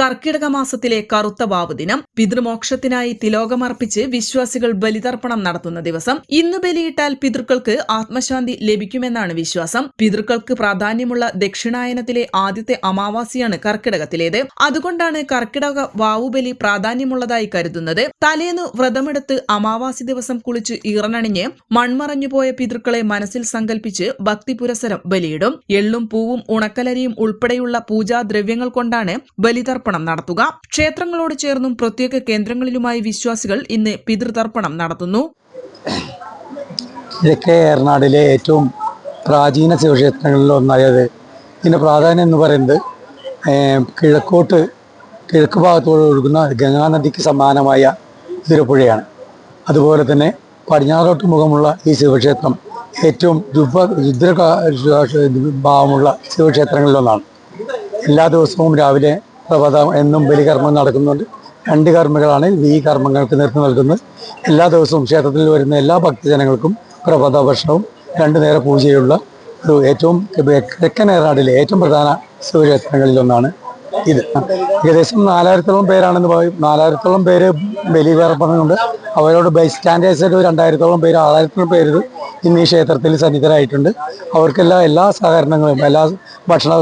കർക്കിടക മാസത്തിലെ കറുത്ത വാവ് ദിനം. പിതൃമോക്ഷത്തിനായി തിലോകമർപ്പിച്ച് വിശ്വാസികൾ ബലിതർപ്പണം നടത്തുന്ന ദിവസം. ഇന്ന് ബലിയിട്ടാൽ പിതൃക്കൾക്ക് ആത്മശാന്തി ലഭിക്കുമെന്നാണ് വിശ്വാസം. പിതൃക്കൾക്ക് പ്രാധാന്യമുള്ള ദക്ഷിണായനത്തിലെ ആദ്യത്തെ അമാവാസിയാണ് കർക്കിടകത്തിലേത്. അതുകൊണ്ടാണ് കർക്കിടക വാവുബലി പ്രാധാന്യമുള്ളതായി കരുതുന്നത്. തലേന്ന് വ്രതമെടുത്ത് അമാവാസി ദിവസം കുളിച്ച് ഈറനണിഞ്ഞ് മൺമറഞ്ഞുപോയ പിതൃക്കളെ മനസ്സിൽ സങ്കല്പിച്ച് ഭക്തി പുരസരം ബലിയിടും. എള്ളും പൂവും ഉണക്കലരിയും ഉൾപ്പെടെയുള്ള പൂജാദ്രവ്യങ്ങൾ കൊണ്ടാണ് ബലിതർപ്പണം നടത്തുക. ക്ഷേത്രങ്ങളോട് ചേർന്നും പ്രത്യേക കേന്ദ്രങ്ങളിലുമായി വിശ്വാസികൾ ഇന്ന് പിതൃതർപ്പണം നടത്തുന്നു. കിഴക്കേ ഏറ്റവും പ്രാചീന ശിവക്ഷേത്രങ്ങളിൽ ഒന്നായത് ഇതിന്റെ പ്രാധാന്യം എന്ന് പറയുന്നത് കിഴക്കോട്ട് കിഴക്ക് ഭാഗത്തോട് ഒഴുകുന്ന ഗംഗാനദിക്ക് സമാനമായ തിരുപ്പുഴയാണ് അതുപോലെ തന്നെ പടിഞ്ഞാറോട്ട് മുഖമുള്ള ഈ ശിവക്ഷേത്രം ഏറ്റവും രുദ്ര രുദ്ര ഭാവമുള്ള ശിവക്ഷേത്രങ്ങളിലൊന്നാണ്. എല്ലാ ദിവസവും രാവിലെ പ്രഭാത എന്നും ബലികർമ്മം നടക്കുന്നുണ്ട്. രണ്ട് കർമ്മികളാണ് ഈ കർമ്മങ്ങൾക്ക് നേതൃത്വം നൽകുന്നത്. എല്ലാ ദിവസവും ക്ഷേത്രത്തിൽ വരുന്ന എല്ലാ ഭക്തജനങ്ങൾക്കും പ്രഭാത ഭക്ഷണവും രണ്ടു നേര പൂജയുള്ള ഒരു ഏറ്റവും തെക്കൻ ഏറാടിലെ ഏറ്റവും പ്രധാന ശിവക്ഷേത്രങ്ങളിലൊന്നാണ് ഇത് ഏകദേശം നാലായിരത്തോളം പേരാണെന്ന് പറയും. നാലായിരത്തോളം പേര് ബലികർപ്പണമുണ്ട് അവരോട് ബൈ സ്റ്റാൻഡേഴ്സായിട്ട് രണ്ടായിരത്തോളം പേര് ആറായിരത്തോളം പേര് ഇന്ന് ഈ ക്ഷേത്രത്തിൽ സന്നിധരായിട്ടുണ്ട്. അവർക്കെല്ലാം എല്ലാ സഹകരണങ്ങളും എല്ലാ ഭക്ഷണ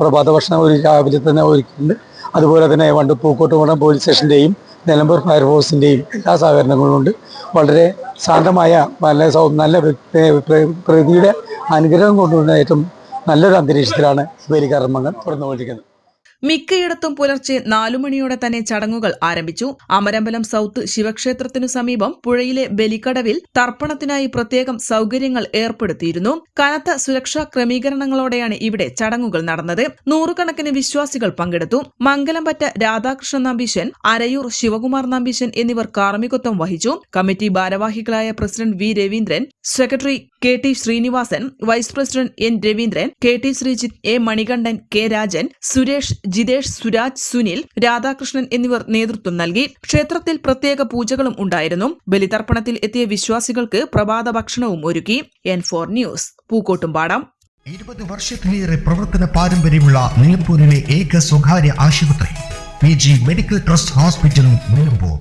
പ്രഭാത ഭക്ഷണം ഒരു രാവിലെ തന്നെ ഒരുക്കിയിട്ടുണ്ട്. അതുപോലെ തന്നെ വണ്ട് പോലീസ് സ്റ്റേഷന്റെയും നിലമ്പൂർ ഫയർഫോഴ്സിന്റെയും എല്ലാ സഹകരണങ്ങളും ഉണ്ട്. വളരെ ശാന്തമായ നല്ല നല്ല പ്രകൃതിയുടെ അനുഗ്രഹം കൊണ്ടുവരുന്ന ഏറ്റവും നല്ലൊരു അന്തരീക്ഷത്തിലാണ് ബലികർമ്മങ്ങൾ നടന്നുകൊണ്ടിരിക്കുന്നത് മിക്കയിടത്തും പുലർച്ചെ നാലു മണിയോടെ തന്നെ ചടങ്ങുകൾ ആരംഭിച്ചു. അമരമ്പലം സൗത്ത് ശിവക്ഷേത്രത്തിനു സമീപം പുഴയിലെ ബലിക്കടവിൽ തർപ്പണത്തിനായി പ്രത്യേകം സൗകര്യങ്ങൾ ഏർപ്പെടുത്തിയിരുന്നു. കനത്ത സുരക്ഷാ ക്രമീകരണങ്ങളോടെയാണ് ഇവിടെ ചടങ്ങുകൾ നടന്നത്. നൂറുകണക്കിന് വിശ്വാസികൾ പങ്കെടുത്തു. മംഗലംപറ്റ രാധാകൃഷ്ണൻ നമ്പീശൻ അരയൂർ ശിവകുമാർ നമ്പീശൻ എന്നിവർ കാർമ്മികത്വം വഹിച്ചു. കമ്മിറ്റി ഭാരവാഹികളായ president V Raveendran secretary K T Sreenivasan vice president N Raveendran K T Sreejith A Manikandan K Rajan Suresh Jithesh Suraj Sunil Radhakrishnan എന്നിവർ നേതൃത്വം നൽകി ക്ഷേത്രത്തിൽ പ്രത്യേക പൂജകളും ഉണ്ടായിരുന്നു. ബലിതർപ്പണത്തിൽ എത്തിയ വിശ്വാസികൾക്ക് പ്രഭാത ഭക്ഷണവും ഒരുക്കി. N four news Pookkottumpadam. ഇരുപത് വർഷത്തിലേറെ പ്രവർത്തന പാരമ്പര്യമുള്ള നിലമ്പൂരിലെ ഏക സ്വകാര്യ ആശുപത്രി പി ജി മെഡിക്കൽ ട്രസ്റ്റ് ഹോസ്പിറ്റലും നിലമ്പൂർ.